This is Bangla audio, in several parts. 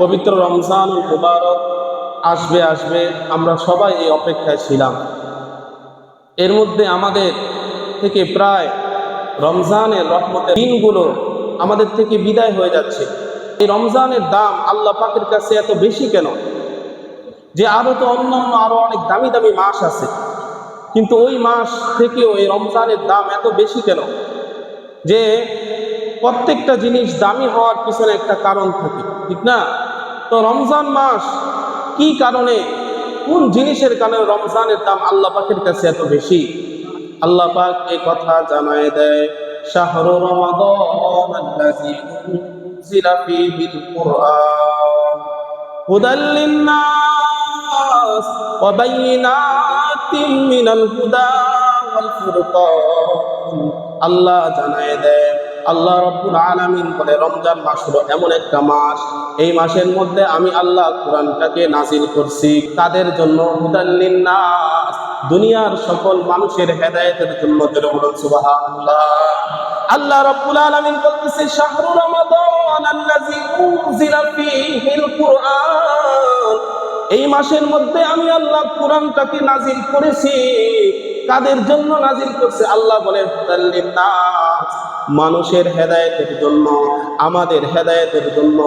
পবিত্র রমজান মুবারক। আসবে আসবে, আমরা সবাই এই অপেক্ষায় ছিলাম। এর মধ্যে আমাদের থেকে প্রায় রমজানের রহমতের দিনগুলো আমাদের থেকে বিদায় হয়ে যাচ্ছে। এই রমজানের দাম আল্লাহ পাকের কাছে এত বেশি কেন? যে আরও তো অন্য অন্য আরও অনেক দামি দামি মাস আছে। কিন্তু ওই মাস থেকেও এই রমজানের দাম এত বেশি কেন? যে প্রত্যেকটা জিনিস দামি হওয়ার পিছনে একটা কারণ থাকে, ঠিক না? তো রমজান মাস কি কারণে? কোন জিনিসের কারণে রমজানের দাম আল্লাহ পাকের কাছে এত বেশি? আল্লাহ পাক এই কথা জানায় দেয়, শাহরু রমাদান আল্লাহ জানায় দেয় আল্লাহ রব্বুল আলামিন বলে, রমজান মাস হলো এমন একটা মাস। এই মাসের মধ্যে আমি আল্লাহ কোরআনটাকে নাজিল করছি। তাদের জন্য দুনিয়ার সকল মানুষের হেদায়েতের জন্য আল্লাহ রব্বুল আলামিন বলতেছে, শাহরু রমাদান আল্লাযী উনজিলা ফীহিল কুরআন। এই মাসের মধ্যে আমি আল্লাহ কোরআনটাকে নাজিল করেছি। কাদের জন্য নাজিল করছে? আল্লাহ বলে নাস মানুষের হেদায়েতের জন্য, আমাদের হেদায়েতের জন্য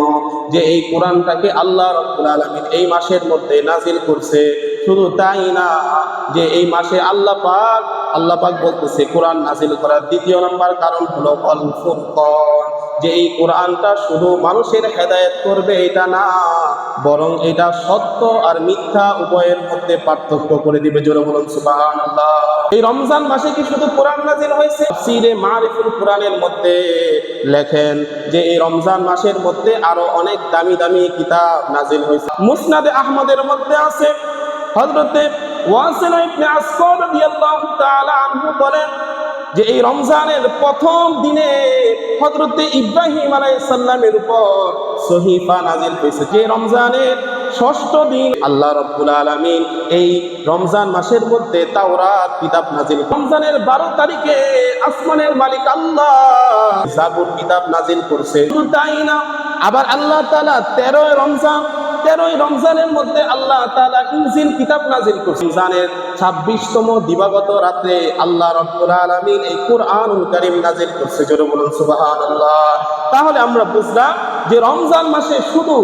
যে এই কোরআনটাকে আল্লাহ রব্বুল আলামিন এই মাসের মধ্যে নাজিল করছে, শুধু তাই না, যে এই মাসে আল্লাহ পাক আল্লাহ পাক বলতেছে কোরআন নাজিল করার দ্বিতীয় নম্বর কারণ হলো অল যে এই কোরআনটা শুধু মানুষের হেদায়েত করবে এটা না, বরং এটা সত্য আর মিথ্যা উভয়ের মধ্যে পার্থক্য করে দিবে। জোরে বলুন সুবহানাল্লাহ। এই রমজান মাসে কি শুধু কোরআন নাজিল হয়েছে? তাফসীরে মারিফুল কোরআনের মধ্যে লেখেন যে এই রমজান মাসের মধ্যে আরও অনেক দামি দামি কিতাব নাজিল হয়েছে। মুসনাদে আহমদের মধ্যে আছে, হযরতে ওয়াসিলা ইবনে আসকার রাদিয়াল্লাহু তাআলা আনহু বলেন যে এই রমজানের প্রথম দিনে হজরতে ইব্রাহিম আলাইসাল্লামের উপর সহিফা নাজিল হয়েছে। যে রমজানের ষষ্ঠ দিন আল্লাহ রব্বুল আলমিন এই রমজান মাসের মধ্যে তাওরাত, কিতাব নাজিল রমজানের বারো তারিখে আসমানের মালিক আল্লাহ জাবুর কিতাব নাজিল করছে। তাই না, আবার আল্লাহ তালা তেরোই রমজান, তেরোই রমজানের মধ্যে আল্লাহ তাআলা ইনজিল কিতাব নাজিল করছে। রমজানের ছাব্বিশতম দিবাগত রাত্রে আল্লাহ রব্বুল আলামিন এই কোরআনুল কারীম নাজিল করছে। জোরে বলুন সুবহানাল্লাহ। তাহলে আমরা বুঝলাম যে রমজান মাসে শুধু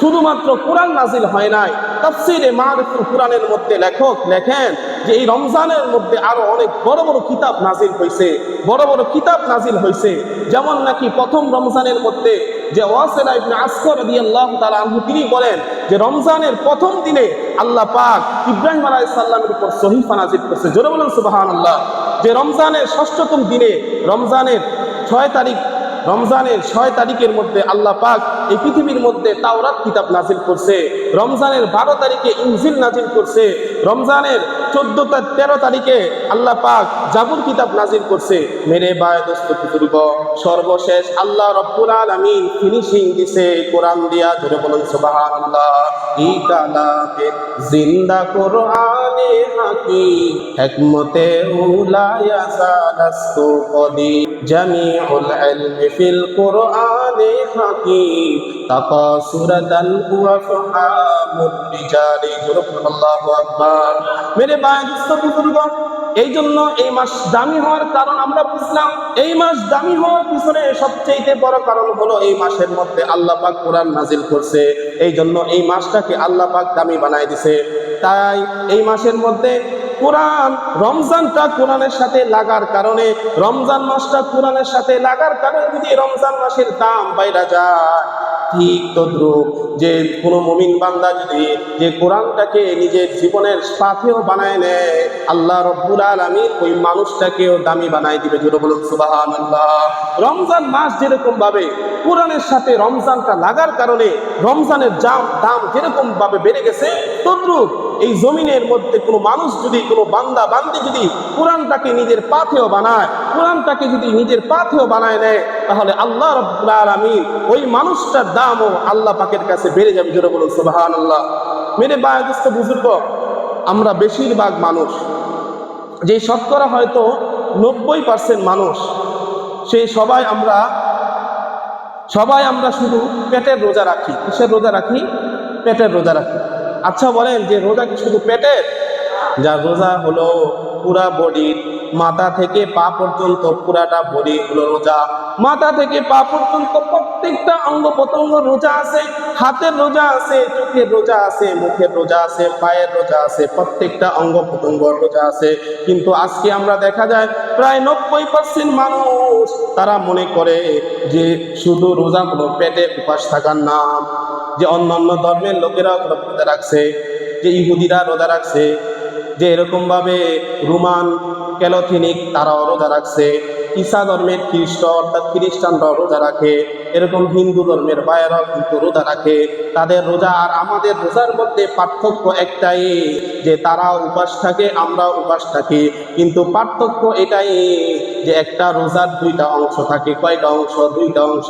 শুধুমাত্র কোরআন নাজিল হয় নাই। তাফসিরে মারিফুল কোরআনের মধ্যে লেখক লেখেন যে এই রমজানের মধ্যে আরও অনেক বড় বড় কিতাব নাজিল হয়েছে বড় বড় কিতাব নাজিল হয়েছে যেমন নাকি প্রথম রমজানের মধ্যে যে ওয়াসিলা ইবনে আসকর রাদিয়াল্লাহু তাআলা আনহু, তিনি বলেন যে রমজানের প্রথম দিনে আল্লাহ পাক ইব্রাহিম আলাইহিস সালামের উপর সহিফা নাজিল করছে। জোরে বলুন সুবহানাল্লাহ। যে রমজানের ষষ্ঠতম দিনে, রমজানের ছয় তারিখ রমজানের ছয় তারিখের মধ্যে আল্লাহ পাক এই পৃথিবীর মধ্যে তাওরাত কিতাব নাজিল করছে। রমজানের বারো তারিখে ইনজিল নাজিল করছে। রমজানের চোদ্দ তেরো তারিখে আল্লাহ পাক জাবুর কিতাব নাজিল করছে। মেরে বায়দস্ত বুজুর্গ সর্বশেষ আল্লাহ রব্বুল আলামিন ফিনিশিং দিছে কোরআন দিয়া। ধরে বলুন সুবহানাল্লাহ। ই কালাকে জিন্দা কোরআনে হাকি, হেকমতে উলায়া সালাস্তু কদি। জামিউল ইলমি ফিল কোরআনে হাকি তাকাসুরাতান ওয়া ফাহামুর রিজালি। আল্লাহু আকবার। মেরে বায়দস্ত বুজুর্গ এই জন্য এই মাস দামি হওয়ার কারণ আমরা বুঝলাম, এই মাস দামি হওয়ার পিছনে সবচেয়ে বড় কারণ হলো এই মাসের মধ্যে আল্লাহ কোরআন নাজিল করছে। এই জন্য এই মাসটাকে আল্লাহ পাক দামি বানাই দিছে। তাই এই মাসের মধ্যে কোরআন, রমজানটা কোরআনের সাথে লাগার কারণে, রমজান মাসটা কোরআনের সাথে লাগার কারণে যদি রমজান মাসের দাম বাইরা যায় ঠিক তদ্রুপ যে কোন মমিন বান্দা যদি যে কোরআনটাকে নিজের জীবনের সাথেও বানায় নেয়, আল্লাহ রব্বুল আলমী ওই মানুষটাকেও দামি বানাই দিবে। জোরে বলুন সুবাহান রমজান মাস যেরকম ভাবে কোরআনের সাথে রমজানটা লাগার কারণে রমজানের দাম দাম যেরকম ভাবে বেড়ে গেছে, তদ্রুপ এই জমিনের মধ্যে কোনো মানুষ যদি, কোনো বান্দা, বান্দি যদি কোরআনটাকে নিজের পাথেও বানায়, কোরআনটাকে যদি নিজের পাথেও বানায় নেয়, তাহলে আল্লাহ রব্বুল আলমিন ওই মানুষটার দামও আল্লাহ পাকের কাছে বেড়ে যাবে। জোরে বলুন সুবাহান আল্লাহ মেরে বায়দস্ত বুজুর্গ, আমরা বেশিরভাগ মানুষ, যে শতকরা হয়তো নব্বই পার্সেন্ট মানুষ সেই সবাই আমরা সবাই আমরা শুধু পেটের রোজা রাখি। কিসের রোজা রাখি? পেটের রোজা রাখি। আচ্ছা বলেন যে রোজা কি শুধু পেটের? যা রোজা হলো পুরা বডির মাথা থেকে পা পর্যন্ত পুরাটা বডি হলো রোজা। মাথা থেকে পা পর্যন্ত প্রত্যেকটা অঙ্গ প্রত্যঙ্গ রোজা আছে, হাতের রোজা আছে, চোখের রোজা আছে, মুখের রোজা আছে, পায়ের রোজা আছে, প্রত্যেকটা অঙ্গ প্রত্যঙ্গ রোজা আছে। কিন্তু আজকে আমরা দেখা যায় প্রায় নব্বই পার্সেন্ট মানুষ তারা মনে করে যে শুধু রোজা হলো পেটে উপাস থাকার নাম। যে অন্যান্য ধর্মের লোকেরা রোজা রাখছে, যে ইহুদিরা রোজা রাখছে, যে এরকমভাবে রোমান ক্যালোথিনিক তারাও রোজা রাখছে, ঈসা ধর্মের খ্রিস্ট অর্থাৎ খ্রিস্টানরাও রোজা রাখে, এরকম হিন্দু ধর্মের ভাইয়েরাও কিন্তু রোজা রাখে। তাদের রোজা আর আমাদের রোজার মধ্যে পার্থক্য একটাই, যে তারা উপাস থাকে আমরা উপাস থাকি। কিন্তু পার্থক্য এটাই যে একটা রোজার দুইটা অংশ থাকে। কয়টা অংশ? দুইটা অংশ।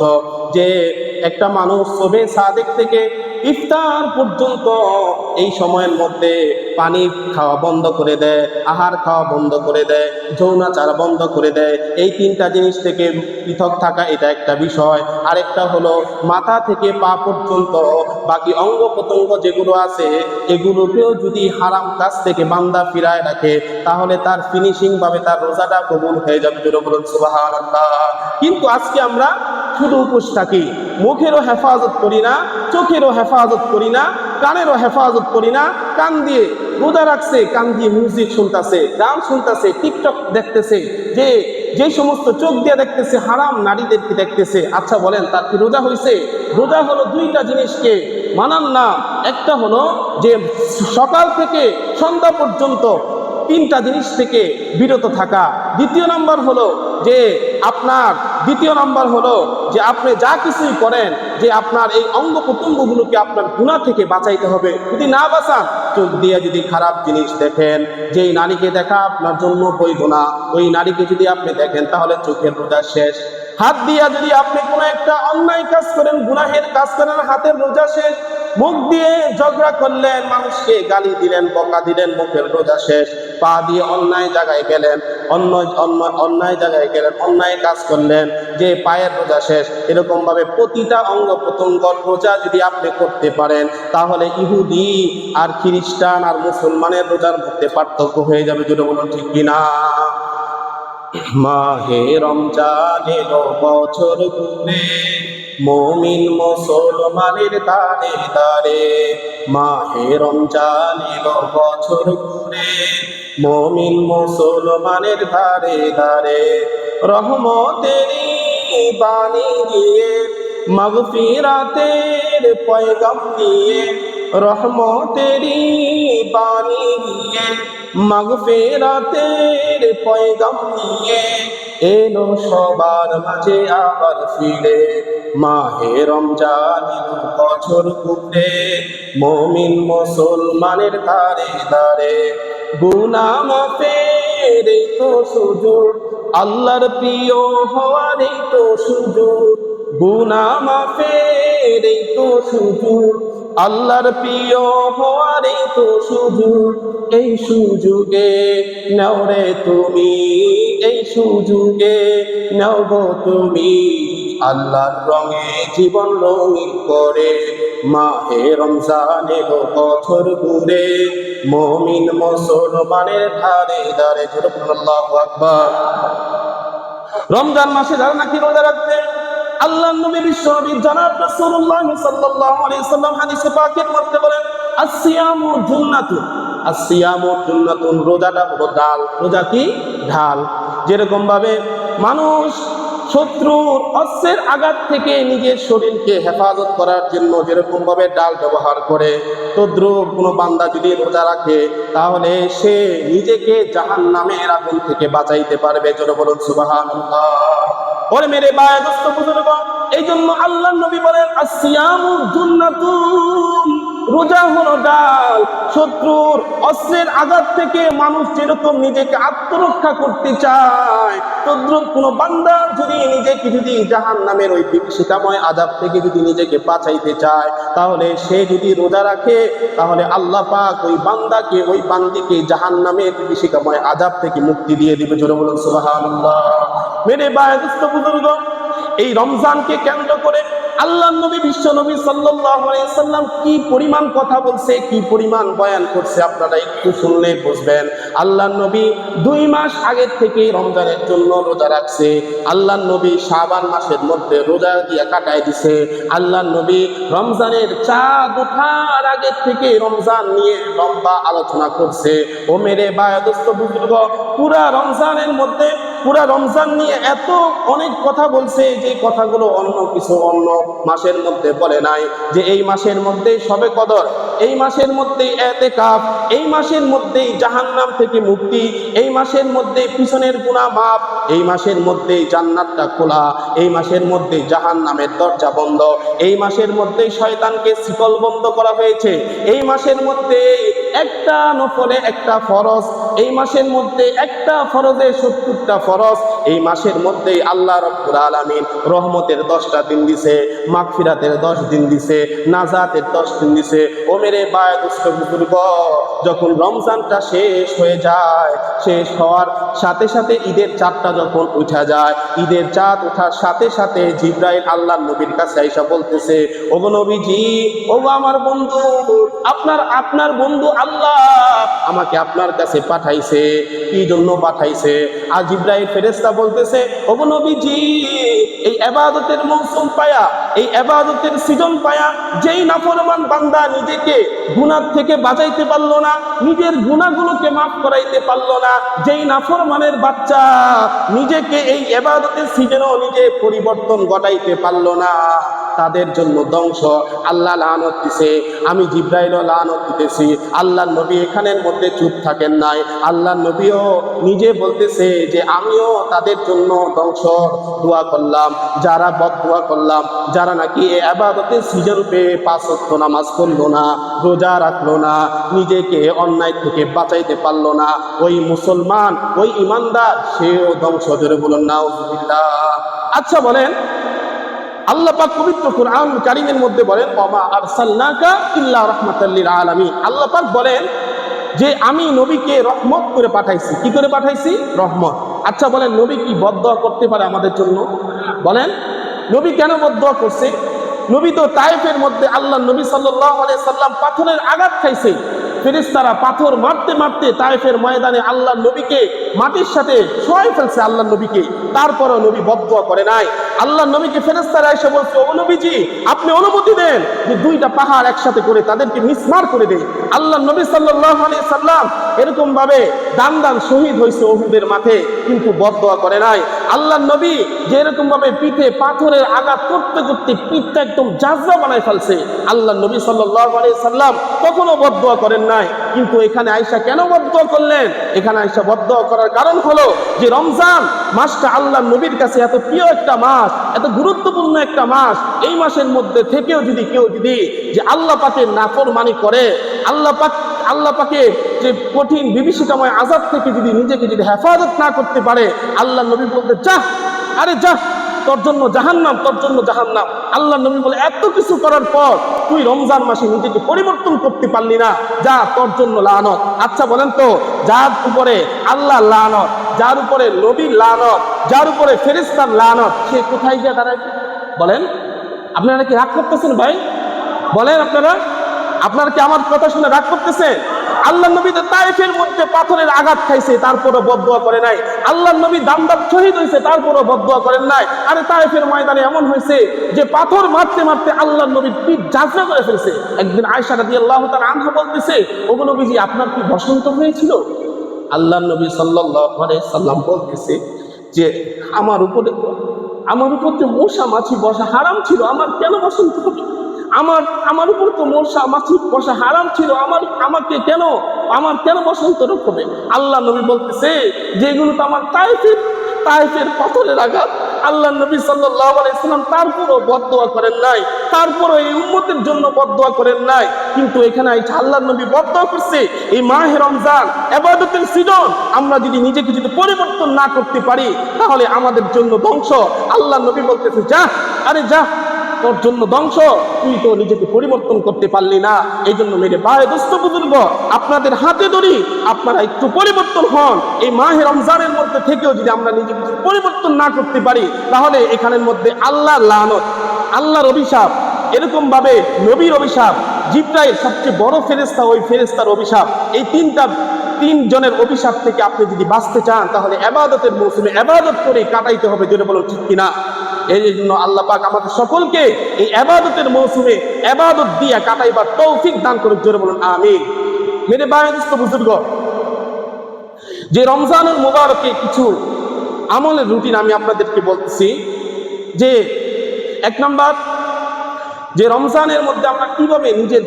যে একটা মানুষ সবে সাদেক থেকে ইফতার পর্যন্ত এই সময়ের মধ্যে পানি খাওয়া বন্ধ করে দেয়, আহার খাওয়া বন্ধ করে দেয়, যৌনাচার বন্ধ করে দেয়। এই তিনটা জিনিস থেকে পৃথক থাকা এটা একটা বিষয়। আরেকটা হলো মাথা থেকে পা পর্যন্ত বাকি অঙ্গ প্রত্যঙ্গ যেগুলো আছে, এগুলোকেও যদি হারাম কাজ থেকে বান্দা ফিরায় রাখে, তাহলে তার ফিনিশিং ভাবে তার রোজাটা কবুল হয়ে যাবে। জোরে বলুন কিন্তু আজকে আমরা শুধু উপোস থাকি মুখেরও হেফাজত করি না, চোখেরও হেফাজত করি না, কানেরও হেফাজত করি না, কান দিয়ে রোজা রাখছে, কান দিয়ে মিউজিক শুনতেছে, গান শুনতেছে টিকটক দেখতেছে যে যে সমস্ত চোখ দিয়ে দেখতেছে, হারাম নারীদেরকে দেখতেছে আচ্ছা বলেন, তার কি রোজা হয়েছে রোজা হলো দুইটা জিনিসকে মানান না। একটা হলো যে সকাল থেকে সন্ধ্যা পর্যন্ত তিনটা জিনিস থেকে বিরত থাকা। দ্বিতীয় নাম্বার হলো যে আপনার, দ্বিতীয় নাম্বার হলো যে আপনি যা কিছুই করেন, যে আপনার এই অঙ্গ প্রত্যঙ্গগুলোকে আপনার গুণা থেকে বাঁচাইতে হবে। যদি না বাঁচান, চোখ দিয়ে যদি খারাপ জিনিস দেখেন, যেই নারীকে দেখা আপনার জন্য বৈধ না, ওই নারীকে যদি আপনি দেখেন, তাহলে চোখের রোজা শেষ। হাত দিয়া যদি আপনি কোনো একটা অন্যায় কাজ করেন, গুনাহের কাজ করেন, হাতের রোজা শেষ মুখ দিয়ে ঝগড়া করলেন, মানুষকে গালি দিলেন, বকা দিলেন, মুখের রোজা শেষ। পা দিয়ে অন্যায় জায়গায় গেলেন অন্য অন্য অন্যায় জায়গায় গেলেন, অন্যায় কাজ করলেন, যে পায়ের রোজা শেষ। এরকম ভাবে প্রতিটা অঙ্গ প্রত্যঙ্গ রোজা যদি আপনি করতে পারেন, তাহলে ইহুদি আর খ্রিস্টান আর মুসলমানের রোজার মধ্যে পার্থক্য হয়ে যাবে যেটা বলুন ঠিক কিনা মাহে রমজান বছর ঘুরে মমিন মুসলমানের দারে দারে মাহে রমজান বছর ঘুরে, মমিন মুসলমানের ধারে ধারে, রহমতেরি বাণী দিয়ে, মগফিরাতের পয়গাম নিয়ে রহমতেরি বাণী দিয়ে, মগফিরাতের পয়গাম নিয়ে এলো সবার মাঝে আবার ফিরে। মাহে রমজান বছর ঘুরে মমিন মুসলমানের ধারে ধারে। গুনা মাফের এই তো সুযোগ। আল্লাহর প্রিয় হওয়ার এই তো সুযোগ। গুনা মাফের এই তো সুযোগ। আল্লাহর প্রিয় হওয়ার তো সুযোগ। এই সুযোগে নাও তুমি, এই সুযোগে নাও গো তুমি। আল্লাহর রঙে জীবন রঙিন করে, মাহে রমজান এলো বছর ঘুরে মমিন মুসলমানের ধারে ধারে আল্লাহ আকবার। রমজান মাসে যারা নাকি রোজা রাখতে আল্লাহ নবী বিশ্ব নবী জানাব রাসূলুল্লাহ সাল্লাল্লাহু আলাইহি সাল্লাম হাদিসে পাকের মধ্যে বলেন আসিয়ামু জুন্নাতুন আসিয়ামু জুন্নাতুন, রোজাটা হলো ডাল। রোজা কি? ঢাল যেরকম ভাবে মানুষ শত্রুর অস্ত্রের আঘাত থেকে নিজের শরীরকে হেফাজত করার জন্য যেরকম ভাবে ডাল ব্যবহার করে, তদ্রুপ কোনো বান্দা যদি রোজা রাখে, তাহলে সে নিজেকে জাহান নামের আগুন থেকে বাঁচাইতে পারবে। জোরে বলুন, সুবহানাল্লাহ। ওরে মেরে বায়াদস্ত বুজুর্গ এই জন্য আল্লাহ নবী বলেন আসিয়ামু রোজা হলো ডাল, শত্রুর অস্ত্রের আঘাত থেকে মানুষ যেরকম নিজেকে আত্মরক্ষা করতে চায়, তদ্রুপ কোনো বান্দা যদি নিজেকে যদি জাহান নামের ওই বিভীষিকাময় আজাব থেকে যদি নিজেকে বাঁচাইতে চায়, তাহলে সে যদি রোজা রাখে, তাহলে আল্লাহ পাক ওই বান্দাকে, ওই বান্দিকে জাহান নামের বিভীষিকাময় আজাব থেকে মুক্তি দিয়ে দিবে। জোরে বলুন, সুবহানাল্লাহ। মেরে বায়াদুস্ত বুজুর্গ এই রমজানকে কেন্দ্র করে আল্লাহ নবী, বিশ্ব নবী সাল্লাম কি পরিমাণ কথা বলছে, কি পরিমাণ বয়ান করছে, আপনারা একটু শুনলে বুঝবেন। আল্লাহ নবী দুই মাস আগের থেকে রমজানের জন্য রোজা রাখছে। আল্লাহ নবী শাবান মাসের মধ্যে রোজা দিয়ে কাটায় দিছে। আল্লাহ নবী রমজানের চাঁদ ওঠার আগের থেকে রমজান নিয়ে লম্বা আলোচনা করছে। ও মেরে বায়াদস্ত বুজুর্গ, পুরা রমজানের মধ্যে পুরা রমজান নিয়ে এত অনেক কথা বলছে যে কথাগুলো অন্য কিছু অন্য মাসের মধ্যে বলে নাই যে এই মাসের মধ্যেই সবে কদর, এই মাসের মধ্যেই এতে কাপ এই মাসের মধ্যেই জাহান্নাম থেকে মুক্তি, এই মাসের মধ্যে পিছনের গুণা মাপ এই মাসের মধ্যেই জান্নাতটা খোলা, এই মাসের মধ্যে জাহান্নামের দরজা বন্ধ, এই মাসের মধ্যেই শয়তানকে শিকল বন্ধ করা হয়েছে, এই মাসের মধ্যে একটা নফলে একটা ফরজ, এই মাসের মধ্যে একটা ফরজে সত্তরটা ফরজ, এই মাসের মধ্যেই আল্লাহ রব্বুল আলামিন রহমতের দশটা দিন দিছে, মাগফিরাতের দশ দিন দিছে, নাজাতের দশ দিন দিছে। ও মেরে বায় দুষ্ট বুজুর্গ, যখন রমজানটা শেষ হয়ে যায়, শেষ হওয়ার সাথে সাথে ঈদের চাঁদটা যখন উঠা যায়, ঈদের চাঁদ ওঠার সাথে সাথে জিব্রাইল আল্লাহ নবীর কাছে আইসা বলতেছে, ওগো নবীজি, ওগো আমার বন্ধু, আপনার আপনার বন্ধু আল্লাহ আমাকে আপনার কাছে পাঠাইছে, কি জন্য পাঠাইছে? আর জিব্রাইল ফেরেস্তা বলতেছে অবনবীজি নবীজি, এই আবাদতের মৌসুম পায়া, এই আবাদতের সিজন পায়া, যেই নাফরমান বান্দা নিজেকে গুণার থেকে বাঁচাইতে পারল না, নিজের গুণাগুলোকে মাফ করাইতে পারল না, যেই নাফরমানের বাচ্চা নিজেকে এই আবাদতের সিজনেও নিজে পরিবর্তন ঘটাইতে পারল না। তাদের জন্য ধ্বংস। আল্লাহ লানত দিছে। আমি জিব্রাইল লানত দিতেছি। আল্লাহ নবী এখানের মধ্যে চুপ থাকেন নাই। আল্লাহ নবীও নিজে বলতেছে যে আমিও তাদের জন্য ধ্বংস দোয়া করলাম। যারা বদ দোয়া করলাম, যারা নাকি এ আবাদতের সিজন পেয়ে পাঁচ ওয়াক্ত নামাজ পড়ল না, রোজা রাখল না, নিজেকে অন্যায় থেকে বাঁচাইতে পারল না, ওই মুসলমান, ওই ইমানদার, সেও ধ্বংস। ধরে বলুন না আচ্ছা বলেন আল্লাহ পাক পবিত্র কোরআন কারিমের মধ্যে বলেন, ওমা আরসালনাকা ইল্লা রাহমাতাল লিল আলামিন। আল্লাহ পাক বলেন যে, আমি নবীকে রহমত করে পাঠাইছি। কি করে পাঠাইছি? রহমত। আচ্ছা বলেন, নবী কি বদদোয়া করতে পারে আমাদের জন্য? বলেন, নবী কেন বদদোয়া করছে? নবী তো তাইফের মধ্যে আল্লাহ নবী আলাইহি সাল্লাম পাথরের আঘাত খাইছে। ফেরেশতারা পাথর মারতে মারতে তাইফের ময়দানে আল্লাহ নবীকে মাটির সাথে শোয়াই ফেলছে আল্লাহ নবীকে। তারপরও নবী বদদোয়া করে নাই। আল্লাহ নবীকে ফেরেশতারা এসে বলছে, ও নবীজি, আপনি অনুমতি দেন যে দুইটা পাহাড় একসাথে করে তাদেরকে মিসমার করে দেয় আল্লাহ নবী সাল্লাল্লাহু আলাইহি সাল্লাম এরকম ভাবে দান দান শহীদ হয়েছে ওহুদের মাঠে, কিন্তু বদদোয়া করে নাই। আল্লাহ নবী যে এরকম ভাবে পিঠে পাথরের আঘাত করতে করতে পিঠটা একদম জাজরা বানায় ফেলছে আল্লাহ নবী সাল্লাল্লাহু আলাইহি সাল্লাম কখনো বদদোয়া করেন নাই। কিন্তু এখানে আয়সা কেন বদ্ধ করলেন? এখানে আয়সা বদ্ধ করার কারণ হলো যে রমজান মাসটা আল্লাহ নবীর কাছে এত প্রিয় একটা মাস, এত গুরুত্বপূর্ণ একটা মাস। এই মাসের মধ্যে থেকেও যদি কেউ যদি যে আল্লাহ পাকে নাফরমানি করে, আল্লাহ পাক, আল্লাহ পাকে যে কঠিন বিভীষিকাময় আজাদ থেকে যদি নিজেকে যদি হেফাজত না করতে পারে, আল্লাহ নবী বলতে যা আরে যা তোর জন্য জাহান্নাম, তোর জন্য জাহান্নাম। আল্লাহ নবী বলে, এত কিছু করার পর তুই রমজান মাসে নিজেকে পরিবর্তন করতে পারলি না। যা তোর জন্য লানত। আচ্ছা বলেন তো, যার উপরে আল্লাহ লানত, যার উপরে নবী লানত, যার উপরে ফেরিস্তার লানত, সে কোথায় গিয়ে দাঁড়ায়? বলেন, আপনারা কি রাগ করতেছেন ভাই? বলেন আপনারা। আপনারা কি আমার কথা শুনে রাগ করতেছে? আল্লাহ নবী তো তাইফের মধ্যে পাথরের আঘাত খাইছে, তারপরও বদদোয়া করে নাই। আল্লাহ নবী দামদার শহীদ হয়েছে তারপরও বদদোয়া করেন নাই। আরে তাইফের ময়দানে এমন হয়েছে যে পাথর মারতে মারতে আল্লাহ নবীর পিঠ যাত্রা করে ফেলছে। একদিন আয়সা রাদি আল্লাহ তার আনহা বলতেছে ওগো নবীজি, আপনার কি বসন্ত হয়েছিল? আল্লাহ নবী আলাইহি সাল্লাম বলতেছে যে, আমার উপরে, আমার উপর যে মশা মাছি বসা হারাম ছিল, আমার কেন বসন্ত হবে আমার আমার উপর তো মশা মাছি বসা হারাম ছিল, আমার, আমাকে কেন, আমার কেন বসন্ত রোগ হবে? আল্লাহ নবী বলতেছে, যেগুলো তো আমার তাইফের তাইফের পাথরের আঘাত, আল্লাহ নবী সাল্লাল্লাহু আলাইহি সাল্লাম তারপরও বদদোয়া করেন নাই, তারপরও এই উম্মতের জন্য বদদোয়া করেন নাই, কিন্তু এখানে আইসা আল্লাহ নবী বদদোয়া করছে, এই মাহে রমজান, এবাদতের সিজন, আমরা যদি নিজেকে যদি পরিবর্তন না করতে পারি, তাহলে আমাদের জন্য ধ্বংস। আল্লাহ নবী বলতেছে, যা, আরে যা তোর জন্য ধ্বংস। তুই তো নিজেকে পরিবর্তন করতে পারলি না। এই জন্য মেরে বাহে দোস্ত বুজুর্গ, আপনাদের হাতে ধরি, আপনারা একটু পরিবর্তন হন। এই মাহে রমজানের মধ্যে থেকেও যদি আমরা নিজেকে পরিবর্তন না করতে পারি, তাহলে এখানের মধ্যে আল্লাহর লানত, আল্লাহর অভিশাপ এরকম ভাবে নবীর অভিশাপ, জিব্রাইল সবচেয়ে বড় ফেরেস্তা ওই ফেরেস্তার অভিশাপ, এই তিনটা তিন জনের অভিশাপ থেকে আপনি যদি বাঁচতে চান, তাহলে এবাদতের মৌসুমে এবাদত করে কাটাইতে হবে যদি বলো ঠিক কিনা? এই জন্য আল্লাহ পাক আমাদের সকলকে এই এবাদতের মৌসুমে এবাদত দিয়া কাটাইবার তৌফিক দান করুক জোরে বলুন, আমিন। মেরে বায়ুস্ত বুজুর্গ, যে রমজানুল মুবারকে কিছু আমলের রুটিন আমি আপনাদেরকে বলতেছি, যে এক নম্বর, যে রমজানের মধ্যে আমরা কীভাবে নিজের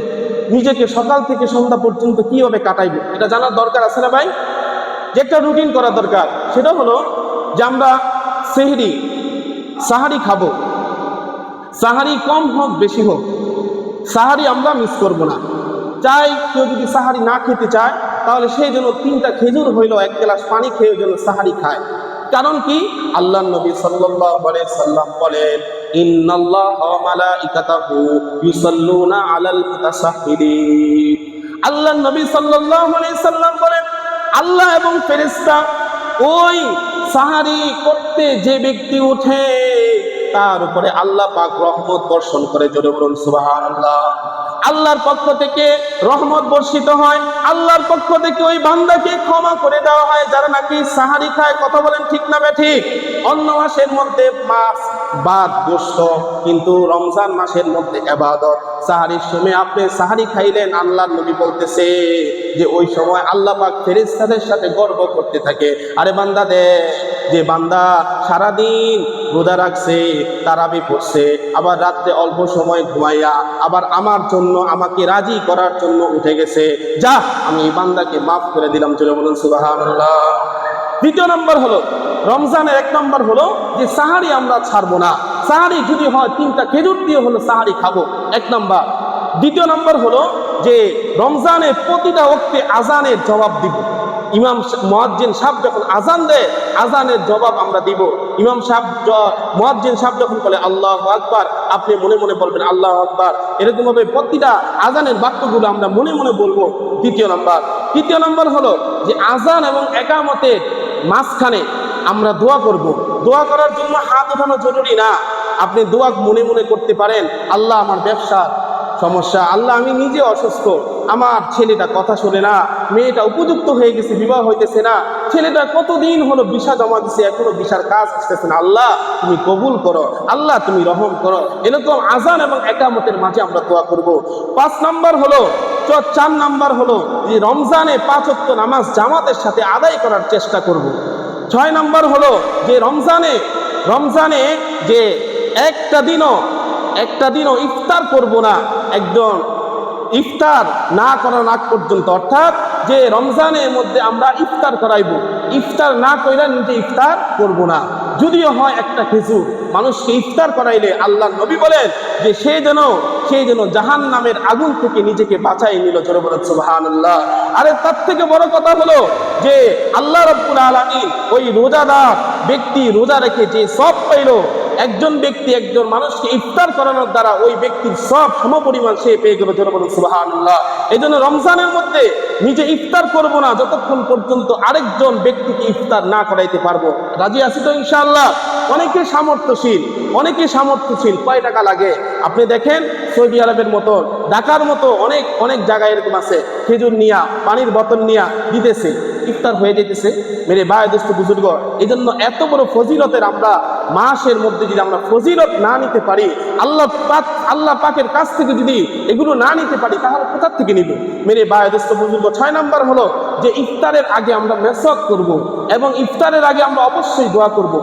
নিজেকে সকাল থেকে সন্ধ্যা পর্যন্ত কীভাবে কাটাইবে? এটা জানার দরকার আছে না ভাই? যে একটা রুটিন করা দরকার। সেটা হলো যে আমরা সেহরি, সাহারি খাব। সাহারি কম হোক, বেশি হোক। সাহারি আমরা মিস করব না। চাই কেউ যদি সাহারি না খেতে চায়, তাহলে সেই জন্য তিনটা খেজুর হইল, এক গ্লাস পানি খেয়ে যেন সাহারি খায়। কারণ কি? আল্লাহ নবী সাল্লাল্লাহু সাল্লাম বলেন, ইন্নাল্লাহ ওয়া মালাইকাতাহু ইউসাল্লুনা আলাল মুতাসাহহিরিন আল্লাহ নবী সাল্লাল্লাহু আলাইহি সাল্লাম বলেন, আল্লাহ এবং ফেরেশতা ওই সাহারি করতে যে ব্যক্তি উঠে তার উপরে আল্লাহ পাক রহমত বর্ষণ করে। জোরে বলুন সুবহানাল্লাহ। আল্লাহর পক্ষ থেকে রহমত বর্ষিত হয়। আল্লাহর পক্ষ থেকে ওই বান্দাকে ক্ষমা করে দেওয়া হয়, যারা নাকি সাহারি খায়। কথা বলেন ঠিক না ঠিক অন্য মাসের মধ্যে মাছ বাদ, গোস্ত, কিন্তু রমজান মাসের মধ্যে এবাদত সাহারির সময় আপনি সাহারি খাইলেন, আল্লাহর নবী বলতেছে যে ওই সময় আল্লাহ পাক ফেরিস্তাদের সাথে গর্ব করতে থাকে। আরে বান্দা দে যে বান্দা সারাদিন রোজা রাখছে, তারাবি পড়ছে, আবার রাত্রে অল্প সময় ঘুমাইয়া আবার আমার জন্য, আমাকে রাজি করার জন্য উঠে গেছে। যা, আমি এই বান্দাকে মাফ করে দিলাম চলে বলুন, সুবহানাল্লাহ। দ্বিতীয় নম্বর হলো, রমজানের এক নম্বর হলো যে সাহারি আমরা ছাড়বো না। সাহারি যদি হয়, তিনটা খেজুর দিয়ে হলো সাহারি খাব। এক নম্বর। দ্বিতীয় নম্বর হলো যে রমজানের প্রতিটা ওক্তে আজানের জবাব দিব। ইমাম মহাজ্জিন সাহেব যখন আজান দেয় আজানের জবাব আমরা দিব। ইমাম সাহেব মহাজ্জিন সাহেব যখন বলে, আল্লাহ আকবার আপনি মনে মনে বলবেন, আল্লাহ আকবার এরকম ভাবে প্রতিটা আজানের বাক্যগুলো আমরা মনে মনে বলব। দ্বিতীয় নম্বর। তৃতীয় নম্বর হলো যে আজান এবং একামতের মাঝখানে আমরা দোয়া করব। দোয়া করার জন্য হাত ওঠানো জরুরি না। আপনি দোয়া মনে মনে করতে পারেন, আল্লাহ আমার ব্যবসা সমস্যা। আল্লাহ, আমি নিজে অসুস্থ। আমার ছেলেটা কথা শোনে না। মেয়েটা উপযুক্ত হয়ে গেছে, বিবাহ হইতেছে না। ছেলেটা কতদিন হলো বিষা জমা দিছে, এখনও বিষার কাজ আসতেছে না। আল্লাহ, তুমি কবুল করো। আল্লাহ, তুমি রহম করো। এরকম আজান এবং একামতের মাঝে আমরা দোয়া করব। পাঁচ নাম্বার হলো চার নাম্বার হলো, যে রমজানে পাঁচ ওয়াক্ত নামাজ জামাতের সাথে আদায় করার চেষ্টা করব। ছয় নাম্বার হলো, যে রমজানে রমজানে যে একটা দিনও একটা দিনও ইফতার করব না। একদম ইফতার না করার আগ পর্যন্ত। অর্থাৎ যে রমজানের মধ্যে আমরা ইফতার করাইব, ইফতার না কইরা নিজে ইফতার করব না। যদিও হয় একটা খেজুর মানুষকে ইফতার করাইলে আল্লাহ নবী বলেন যে সে যেন সে যেন জাহান নামের আগুন থেকে নিজেকে বাঁচাই নিল। চলে আরে তার থেকে বড় কথা হলো যে আল্লাহ রব্বুল আলামিন ওই রোজাদার ব্যক্তি রোজা রেখে যে সব পাইলো একজন ব্যক্তি, একজন মানুষকে ইফতার করানোর দ্বারা ওই ব্যক্তির সব সমপরিমাণ সে পেয়ে গেল বলুন সুবহানাল্লাহ। এই জন্য রমজানের মধ্যে নিজে ইফতার করব না, যতক্ষণ পর্যন্ত আরেকজন ব্যক্তিকে ইফতার না করাইতে পারব। রাজি আছি তো ইনশাআল্লাহ? অনেকে সামর্থ্যশীল অনেকে সামর্থ্যশীল, কয় টাকা লাগে? আপনি দেখেন, সৌদি আরবের মতো, ঢাকার মতো অনেক অনেক জায়গায় এরকম আছে। খেজুর নিয়া, পানির বোতল নিয়া দিতেছে, ইফতার হয়ে যেতেছে মেরে বায় দোস্ত বুজুর্গ এই জন্য এত বড় ফজিলতের আমরা মাসের মধ্যে যদি আমরা ফজিলত না নিতে পারি, আল্লাহ পাক, আল্লাহ পাকের কাছ থেকে যদি এগুলো না নিতে পারি, তাহলে কোথার থেকে নিব? মেরে বায় দোস্ত, বুজুর্গ, ছয় নাম্বার হলো যে ইফতারের আগে আমরা মেসক করব এবং ইফতারের আগে আমরা অবশ্যই দোয়া করব।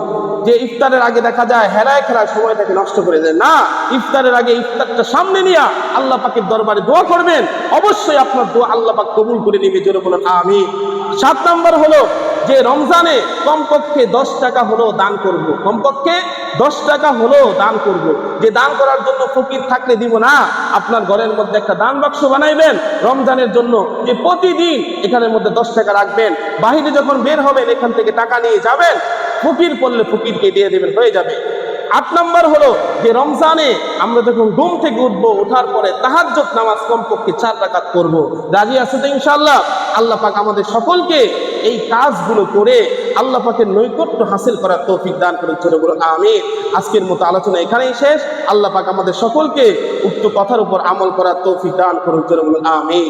যে ইফতারের আগে দেখা যায় হেরায় খেলায় সময়টাকে নষ্ট করে দেয়। না, ইফতারের আগে ইফতারটা সামনে নিয়ে আল্লাহ পাকের দরবারে দোয়া করবেন। অবশ্যই আপনার দোয়া আল্লাহ পাক কবুল করে নেবে, জোরে বলুন আমি সাত নাম্বার হলো যে রমজানে কমপক্ষে দশ টাকা হলো দান করব। কমপক্ষে দশ টাকা হলো দান করব। যে দান করার জন্য ফকির থাকলে দিব না। আপনার ঘরের মধ্যে একটা দান বাক্স বানাইবেন। রমজানের জন্য যে প্রতিদিন এখানের মধ্যে দশ টাকা রাখবেন। বাহিরে যখন বের হবেন, এখান থেকে টাকা নিয়ে যাবেন। ফকির পড়লে ফকিরকে দিয়ে দেবেন, হয়ে যাবে। আট নম্বর হলো যে রমজানে আমরা যখন ঘুম থেকে উঠবো ওঠার পরে তাহাজ্জুদ নামাজ কমপক্ষে চার রাকাত করব রাজি আছে তো ইনশাআল্লাহ? আল্লাহ পাক আমাদের সকলকে এই কাজগুলো করে আল্লাহ পাকের নৈকট্য হাসিল করার তৌফিক দান করে চলে গুলো আমি আজকের মতো আলোচনা এখানেই শেষ। আল্লাহ পাক আমাদের সকলকে উক্ত কথার উপর আমল করার তৌফিক দান করুন চলে বলুন আমি